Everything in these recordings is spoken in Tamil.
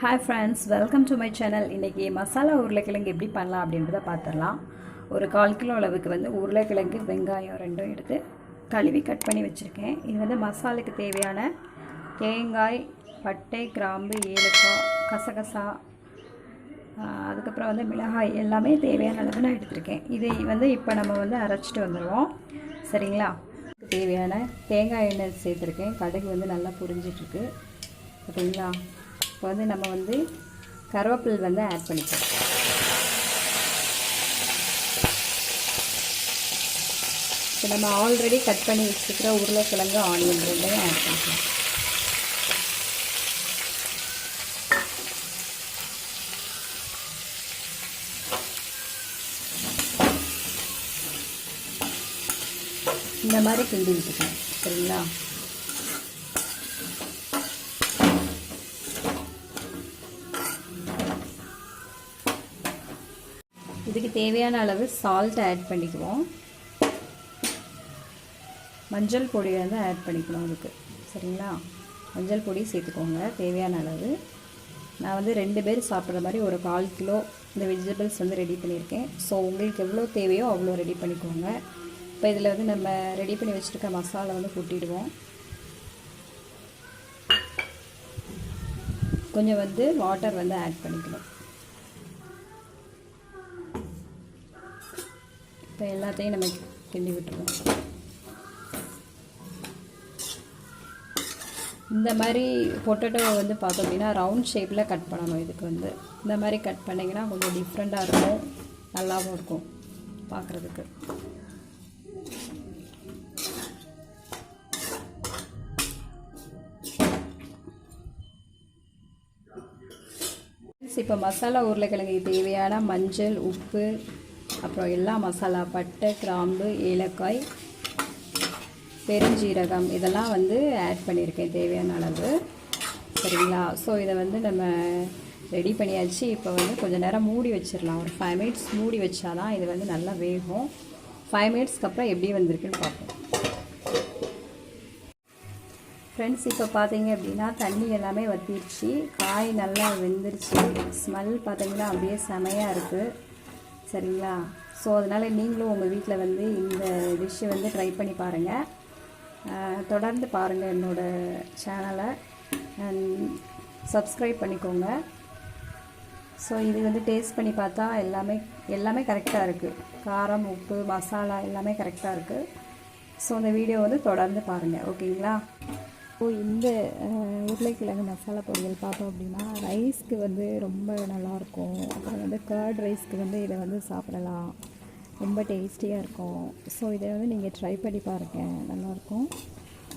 Hi friends welcome to my channel இன்றைக்கி மசாலா உருளைக்கிழங்கு எப்படி பண்ணலாம் அப்படின்றத பார்த்துடலாம். ஒரு கால் கிலோ அளவுக்கு வந்து உருளைக்கிழங்கு வெங்காயம் ரெண்டும் எடுத்து கழுவி கட் பண்ணி வச்சுருக்கேன். இது வந்து மசாலுக்கு தேவையான தேங்காய் பட்டை கிராம்பு ஏலக்காய் கசகசா அதுக்கப்புறம் வந்து மிளகாய் எல்லாமே தேவையான அளவு நான் எடுத்திருக்கேன். இதை வந்து இப்போ நம்ம வந்து அரைச்சிட்டு வந்துடுவோம் சரிங்களா? தேவையான தேங்காய் எண்ணெய் சேர்த்துருக்கேன். கடுகு வந்து நல்லா புரிஞ்சிட்ருக்கு. ஓகேங்களா இப்போ வந்து நம்ம வந்து கருவேப்பில் வந்து ஆட் பண்ணிக்கலாம். இப்போ நம்ம ஆல்ரெடி கட் பண்ணி வச்சுருக்கிற உருளைக்கிழங்கு ஆனியன் ரெண்டையும் ஆட் பண்ணிக்கலாம். இந்த மாதிரி கிண்டி விட்டுக்கலாம். சரிங்களா? இதுக்கு தேவையான அளவு சால்ட் ஆட் பண்ணிக்குவோம். மஞ்சள் பொடி வந்து ஆட் பண்ணிக்கணும் அதுக்கு. சரிங்களா? மஞ்சள் பொடி சேர்த்துக்கோங்க தேவையான அளவு. நான் வந்து ரெண்டு பேர் சாப்பிட்ற மாதிரி ஒரு கால் கிலோ இந்த வெஜிடபிள்ஸ் வந்து ரெடி பண்ணியிருக்கேன். ஸோ உங்களுக்கு எவ்வளோ தேவையோ அவ்வளோ ரெடி பண்ணிக்கோங்க. இப்போ இதில் வந்து நம்ம ரெடி பண்ணி வச்சுருக்க மசாலா வந்து கொட்டிடுவோம். கொஞ்சம் வந்து வாட்டர் வந்து ஆட் பண்ணிக்கணும். இப்போ எல்லாத்தையும் நம்ம கிண்டி விட்டுருவோம். இந்த மாதிரி பொட்டேட்டோவை வந்து பார்த்தோம் அப்படின்னா ரவுண்ட் ஷேப்பில் கட் பண்ணணும் இதுக்கு வந்து. இந்த மாதிரி கட் பண்ணிங்கன்னா கொஞ்சம் டிஃப்ரெண்ட்டாக இருக்கும். நல்லாவும் இருக்கும் பார்க்குறதுக்கு. இப்போ மசாலா உருளைக்கிழங்கு தேவையான மஞ்சள் உப்பு அப்புறம் எல்லா மசாலா பட்டை கிராம்பு ஏலக்காய் பெருஞ்சீரகம் இதெல்லாம் வந்து ஆட் பண்ணியிருக்கேன் தேவையான அளவு. சரிங்களா? ஸோ இதை வந்து நம்ம ரெடி பண்ணியாச்சு. இப்போ வந்து கொஞ்சம் நேரம் மூடி வச்சிடலாம். ஒரு ஃபைவ் மினிட்ஸ் மூடி வச்சாதான் இது வந்து நல்லா வேகும். ஃபைவ் மினிட்ஸ்க்கு அப்புறம் எப்படி வந்திருக்குன்னு பார்ப்போம். ஃப்ரெண்ட்ஸ் இப்போ பார்த்தீங்க அப்படின்னா தண்ணி எல்லாமே வற்றிடுச்சு காய் நல்லா வெந்துருச்சு. ஸ்மெல் பார்த்தீங்கன்னா அப்படியே செமையாக இருக்குது சரிங்களா? ஸோ அதனால் நீங்களும் உங்கள் வீட்டில் வந்து இந்த டிஷ்ஷை வந்து ட்ரை பண்ணி பாருங்கள் தொடர்ந்து பாருங்கள் என்னோடய சேனலை சப்ஸ்கிரைப் பண்ணிக்கோங்க. ஸோ இது வந்து டேஸ்ட் பண்ணி பார்த்தா எல்லாமே எல்லாமே கரெக்டாக இருக்குது காரம் உப்பு மசாலா எல்லாமே கரெக்டாக இருக்குது ஸோ அந்த வீடியோ வந்து தொடர்ந்து பாருங்கள் ஓகேங்களா இப்போது இந்த உருளைக்கிழங்கு மசாலா பொரியல் பார்த்தோம் அப்படின்னா ரைஸ்க்கு வந்து ரொம்ப நல்லாயிருக்கும். அப்புறம் வந்து கர்ட் ரைஸ்க்கு வந்து இதை வந்து சாப்பிடலாம். ரொம்ப டேஸ்டியாக இருக்கும். ஸோ இதை வந்து நீங்கள் ட்ரை பண்ணி பாருங்கள் நல்லாயிருக்கும்.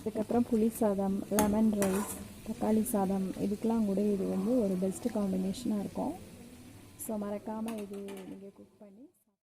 அதுக்கப்புறம் புளி சாதம் லெமன் ரைஸ் தக்காளி சாதம் இதுக்கெலாம் கூட இது வந்து ஒரு பெஸ்ட்டு காம்பினேஷனாக இருக்கும். ஸோ மறக்காமல் இது நீங்கள் குக் பண்ணி